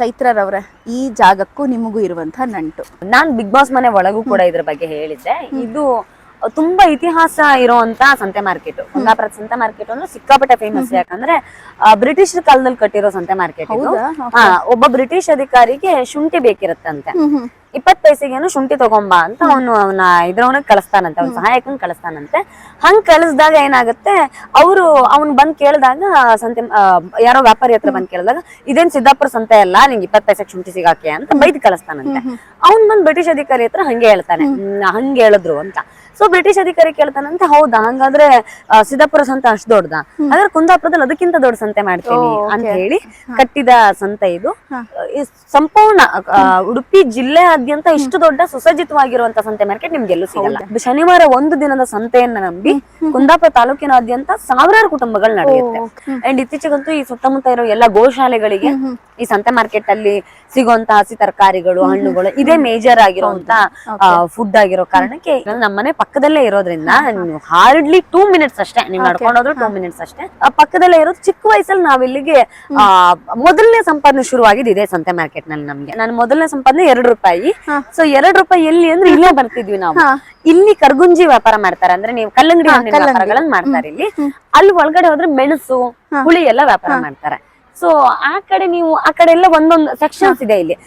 ಚೈತ್ರರವ್ರೆ ಈ ಜಾಗಕ್ಕೂ ನಿಮಗೂ ಇರುವಂತಹ ನಂಟು. ನಾನ್ ಬಿಗ್ ಬಾಸ್ ಮನೆ ಒಳಗೂ ಕೂಡ ಇದ್ರ ಬಗ್ಗೆ ಹೇಳಿದ್ದೆ. ಇದು ತುಂಬಾ ಇತಿಹಾಸ ಇರುವಂತ ಸಂತೆ ಮಾರ್ಕೆಟ್. ಕುಂದಾಪುರ ಸಂತೆ ಮಾರ್ಕೆಟ್ ಅಂದ್ರೆ ಸಿಕ್ಕಾಪಟ್ಟೆ ಫೇಮಸ್ ಯಾಕಂದ್ರೆ ಬ್ರಿಟಿಷ್ ಕಾಲದಲ್ಲಿ ಕಟ್ಟಿರೋ ಸಂತೆ ಮಾರ್ಕೆಟ್ ಒಬ್ಬ ಬ್ರಿಟಿಷ್ ಅಧಿಕಾರಿಗೆ ಶುಂಠಿ ಬೇಕಿರತ್ತಂತೆ. ಇಪ್ಪತ್ ಪೈಸೆಗೇನು ಶುಂಠಿ ತಗೊಂಬಾ ಅಂತ ಅವನು ಅವನ ಇದ್ರವನ ಕಳಿಸ್ತಾನಂತೆ ಅವ್ನ ಸಹಾಯಕನ ಕಳಿಸ್ತಾನಂತೆ. ಹಂಗ್ ಕಳಿಸ್ದಾಗ ಏನಾಗುತ್ತೆ ಅವರು ಅವ್ನ್ ಬಂದ್ ಕೇಳಿದಾಗ ಸಂತೆ ಯಾರೋ ವ್ಯಾಪಾರಿ ಹತ್ರ ಬಂದ್ ಕೇಳಿದಾಗ ಇದೇನ್ ಸಿದ್ದಾಪುರ ಸಂತೆ ಅಲ್ಲ ನಿಂಗೆ ಇಪ್ಪತ್ ಪೈಸೆಗೆ ಶುಂಠಿ ಸಿಗಾಕೆ ಅಂತ ಬೈದ್ ಕಳಿಸ್ತಾನಂತೆ. ಅವ್ನ್ ಬಂದ್ ಬ್ರಿಟಿಷ್ ಅಧಿಕಾರಿ ಹತ್ರ ಹಂಗೆ ಹೇಳ್ತಾನೆ ಹಂಗೆ ಹೇಳಿದ್ರು ಅಂತ. ಸೊ ಬ್ರಿಟಿಷ್ ಅಧಿಕಾರಿ ಕೇಳ್ತಾನಂತೆ ಹೌದಾ ಹಂಗಾದ್ರೆ ಸಿದ್ದಾಪುರ ಸಂತೆ ಅಷ್ಟು ದೊಡ್ಡದ? ಆದ್ರೆ ಕುಂದಾಪುರದಲ್ಲಿ ಅದಕ್ಕಿಂತ ದೊಡ್ಡ ಸಂತೆ ಮಾಡ್ತೀನಿ ಅಂತ ಹೇಳಿ ಕಟ್ಟಿದ ಸಂತೆ ಇದು. ಸಂಪೂರ್ಣ ಉಡುಪಿ ಉಡುಪಿ ಜಿಲ್ಲೆಯಾದ್ಯಂತ ಇಷ್ಟು ದೊಡ್ಡ ಸುಸಜ್ಜಿತವಾಗಿರುವಂತ ಸಂತೆ ಮಾರ್ಕೆಟ್ ನಿಮ್ಗೆ ಎಲ್ಲೂ ಸಿಗಲ್ಲ. ಶನಿವಾರ ಒಂದು ದಿನದ ಸಂತೆಯನ್ನ ನಂಬಿ ಕುಂದಾಪುರ ತಾಲೂಕಿನಾದ್ಯಂತ ಸಾವಿರಾರು ಕುಟುಂಬಗಳು ನಡೆಯುತ್ತೆ. ಅಂಡ್ ಇತ್ತೀಚೆಗಂತೂ ಈ ಸುತ್ತಮುತ್ತ ಇರೋ ಎಲ್ಲ ಗೋಶಾಲೆಗಳಿಗೆ ಈ ಸಂತೆ ಮಾರ್ಕೆಟ್ ಅಲ್ಲಿ ಸಿಗುವಂತ ಹಸಿ ತರಕಾರಿಗಳು ಹಣ್ಣುಗಳು ಇದೇ ಮೇಜರ್ ಆಗಿರುವಂತ ಫುಡ್ ಆಗಿರೋ ಕಾರಣಕ್ಕೆ ನಮ್ಮನೆ ಪಕ್ಕದಲ್ಲೇ ಇರೋದ್ರಿಂದ ಹಾರ್ಡ್ಲಿ ಟೂ ಮಿನಿಟ್ಸ್ ಅಷ್ಟೇ ನೀವು ನಡ್ಕೊಂಡು ಹೋದ್ರೆ ಟೂ ಮಿನಿಟ್ಸ್ ಅಷ್ಟೇ. ಆ, ಪಕ್ಕದಲ್ಲೇ ಇರೋದು ಚಿಕ್ಕ ವಯಸ್ಸಲ್ಲಿ ನಾವಿಲ್ಲಿಗೆ ಆ, ಮೊದಲನೇ ಸಂಪಾದನೆ ಶುರುವಾಗಿದ್ದು ಇದೇ ಸಂತೆ ಮಾರ್ಕೆಟ್ನಲ್ಲಿ ನಮ್ಗೆ. ನಾನು ಮೊದಲನೇ ಸಂಪಾದನೆ ಎರಡು ರೂಪಾಯಿ. ಸೊ ಎರಡು ರೂಪಾಯಿ ಎಲ್ಲಿ ಅಂದ್ರೆ ಇಲ್ಲೇ ಬರ್ತಿದ್ವಿ ನಾವು. ಇಲ್ಲಿ ಕರ್ಗುಂಜಿ ವ್ಯಾಪಾರ ಮಾಡ್ತಾರೆ. ಅಂದ್ರೆ ನೀವು ಕಲ್ಲಂಗಡಿ ವ್ಯಾಪಾರಗಳನ್ನ ಮಾಡ್ತಾರೆ ಇಲ್ಲಿ. ಅಲ್ಲಿ ಒಳಗಡೆ ಹೋದ್ರೆ ಮೆಣಸು ಹುಳಿ ಎಲ್ಲ ವ್ಯಾಪಾರ ಮಾಡ್ತಾರೆ. ಸೊ ಆ ಕಡೆ ನೀವು ಆ ಕಡೆ ಎಲ್ಲ ಒಂದೊಂದು ಸೆಕ್ಷನ್ಸ್ ಇದೆ ಇಲ್ಲಿ.